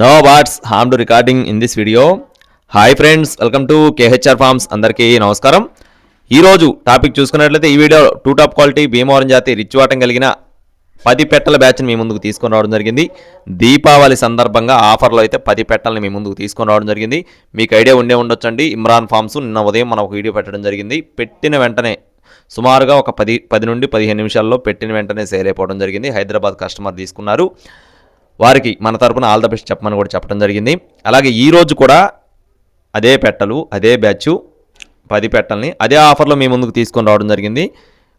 No what's ham to recording in this video hi friends welcome to KHR farms అందరికీ నమస్కారం. ఈరోజు topic చూసుకున్నట్లయితే ఈ video two top quality Bhimavaram జాతి రిచ్ వాటం కలిగిన పది పెట్టల బ్యాచ్ని మీ ముందుకు తీసుకొని రావడం జరిగింది. దీపావళి సందర్భంగా ఆఫర్లో అయితే పది పెట్టలని మీ ముందుకు తీసుకొని రావడం జరిగింది. మీకు ఐడియా ఉండే ఉండొచ్చండి. ఇమ్రాన్ ఫార్మ్స్ నిన్న ఉదయం మనం ఒక వీడియో పెట్టడం జరిగింది. పెట్టిన వెంటనే సుమారుగా ఒక పది పది నుండి పదిహేను నిమిషాల్లో పెట్టిన వెంటనే సేల్ అయిపోవడం జరిగింది. హైదరాబాద్ కస్టమర్ తీసుకున్నారు. వారికి మన తరపున ఆల్ ద బెస్ట్ చెప్పమని కూడా చెప్పడం జరిగింది. అలాగే ఈ రోజు కూడా అదే పెట్టలు అదే బ్యాచ్ పది పెట్టల్ని అదే ఆఫర్లో మీ ముందుకు తీసుకొని రావడం జరిగింది.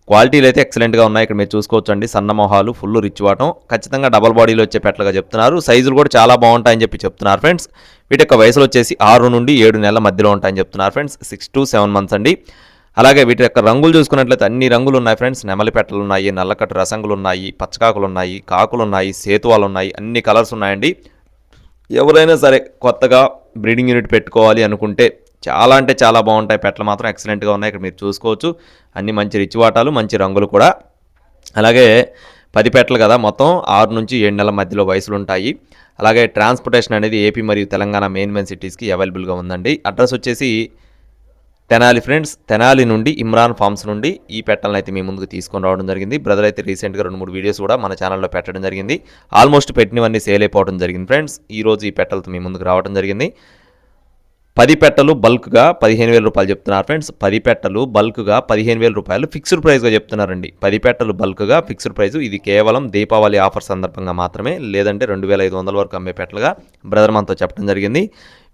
క్వాలిటీలు అయితే ఎక్సలెంట్గా ఉన్నాయి. ఇక్కడ మీరు చూసుకోవచ్చు అండి సన్న మొహాలు ఫుల్ రిచ్ వాటం. ఖచ్చితంగా డబల్ బాడీలో వచ్చే పెట్టలుగా చెప్తున్నారు. సైజులు కూడా చాలా బాగుంటాయని చెప్పి చెప్తున్నారు ఫ్రెండ్స్. వీటి యొక్క వయసులో వచ్చేసి ఆరు నుండి ఏడు నెలల మధ్యలో ఉంటాయని చెప్తున్నారు friends. Six to seven months అండి. అలాగే వీటి యొక్క రంగులు చూసుకున్నట్లయితే అన్ని రంగులు ఉన్నాయి ఫ్రెండ్స్. నెమలిపెట్టలు ఉన్నాయి నల్లకట్టు రసంగులు ఉన్నాయి పచ్చకాకులు ఉన్నాయి కాకులు ఉన్నాయి సేతువాలు ఉన్నాయి అన్ని కలర్స్ ఉన్నాయండి. ఎవరైనా సరే కొత్తగా బ్రీడింగ్ యూనిట్ పెట్టుకోవాలి అనుకుంటే చాలా అంటే చాలా బాగుంటాయి. పెట్టలు మాత్రం ఎక్సలెంట్గా ఉన్నాయి. ఇక్కడ మీరు చూసుకోవచ్చు. అన్ని మంచి రిచ్ వాటాలు మంచి రంగులు కూడా. అలాగే పది పెట్టలు కదా మొత్తం ఆరు నుంచి ఏడు నెలల మధ్యలో వయసులు ఉంటాయి. అలాగే ట్రాన్స్పోర్టేషన్ అనేది ఏపీ మరియు తెలంగాణ మెయిన్ మెయిన్ సిటీస్కి అవైలబుల్గా ఉందండి. అడ్రస్ వచ్చేసి తెనాలి ఫ్రెండ్స్ తెనాలి నుండి ఇమ్రాన్ ఫార్మ్స్ నుండి ఈ పెట్టలను అయితే మీ ముందుకు తీసుకొని రావడం జరిగింది. బ్రదర్ అయితే రీసెంట్గా రెండు మూడు వీడియోస్ కూడా మన ఛానల్లో పెట్టడం జరిగింది. ఆల్మోస్ట్ పెట్టినవన్నీ సేల్ అయిపోవడం జరిగింది ఫ్రెండ్స్. ఈ రోజు ఈ పెట్టలతో మీ ముందుకు రావడం జరిగింది. పది పెట్టలు బల్క్గా పదిహేను వేల రూపాయలు చెప్తున్నారు ఫ్రెండ్స్. పది పెట్టలు బల్క్గా పదిహేను వేల రూపాయలు ఫిక్స్డ్ ప్రైస్గా చెప్తున్నారండి. పది పెట్టలు బల్క్గా ఫిక్స్డ్ ప్రైస్. ఇది కేవలం దీపావళి ఆఫర్ సందర్భంగా మాత్రమే. లేదంటే రెండు వేల ఐదు వందల వరకు అమ్మే పెట్టలుగా బ్రదర్ మనతో చెప్పడం జరిగింది.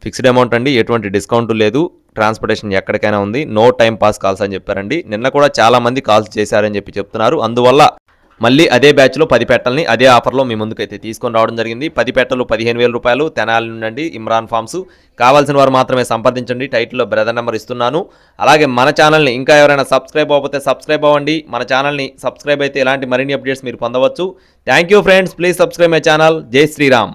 ఫిక్స్డ్ అమౌంట్ అండి ఎటువంటి డిస్కౌంట్ లేదు. ట్రాన్స్పోర్టేషన్ ఎక్కడికైనా ఉంది. నో టైం పాస్ కాల్స్ అని చెప్పారండి. నిన్న కూడా చాలామంది కాల్స్ చేశారని చెప్పి చెప్తున్నారు. అందువల్ల మళ్ళీ అదే బ్యాచ్లో పది పెట్టల్ని అదే ఆఫర్లో మీ ముందుకైతే తీసుకొని రావడం జరిగింది. పది పెట్టలు పదిహేను వేల రూపాయలు తెనాలి నుండి ఇమ్రాన్ ఫార్మ్స్ కావాల్సిన వారు మాత్రమే సంప్రదించండి. టైటిల్లో బ్రదర్ నెంబర్ ఇస్తున్నాను. అలాగే మన ఛానల్ని ఇంకా ఎవరైనా సబ్స్క్రైబ్ అవ్వకపోతే సబ్స్క్రైబ్ అవ్వండి. మన ఛానల్ని సబ్స్క్రైబ్ అయితే ఇలాంటి మరిన్ని అప్డేట్స్ మీరు పొందవచ్చు. Thank you friends please subscribe my channel జై శ్రీరామ్